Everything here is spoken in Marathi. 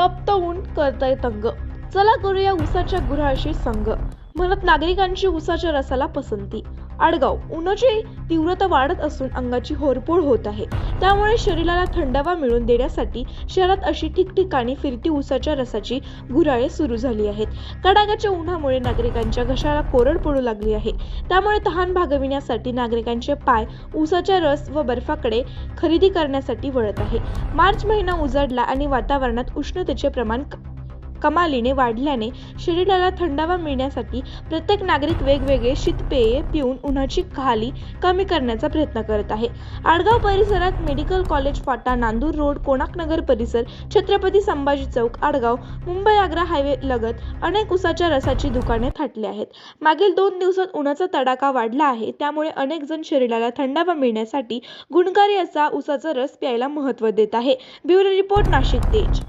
तप्त ऊन करताय तंग. चला करूया उसाच्या गुराशी संग. म्हणत नागरिकांची उसाच्या रसाला पसंती. आडगाव. उन्हाची तीव्रता वाढत असून अंगाची होरपोळ होत आहे. त्यामुळे शरीराला थंडावा मिळवून देण्यासाठी शहरात अशी ठिकठिकाणी फिरती उसाच्या रसाची गुऱ्हाळे सुरू झाली आहेत. कडाक्याच्या उन्हामुळे नागरिकांच्या घशाला कोरड पडू लागली आहे. त्यामुळे तहान भागविण्यासाठी नागरिकांचे पाय उसाच्या रस व बर्फाकडे खरेदी करण्यासाठी वळत आहे. मार्च महिना उजाडला आणि वातावरणात उष्णतेचे प्रमाण कमालीने वाढल्याने शरीराला थंडावा मिळण्यासाठी प्रत्येक नागरिक वेगवेगळे शीतपेये पिऊन उन्हाची खाली कमी करण्याचा प्रयत्न करत आहे. आडगाव परिसरात मेडिकल कॉलेज फाटा नांदूर रोड कोणाक नगर परिसर छत्रपती संभाजी चौक आडगाव मुंबई आग्रा हायवे लगत अनेक उसाच्या रसाची दुकाने थाटली आहेत. मागील दोन दिवसात उन्हाचा तडाखा वाढला आहे त्यामुळे अनेक जण शरीराला थंडावा मिळण्यासाठी गुणकारी असा उसाचा रस प्यायला महत्त्व देत आहे. ब्युरो रिपोर्ट नाशिक तेज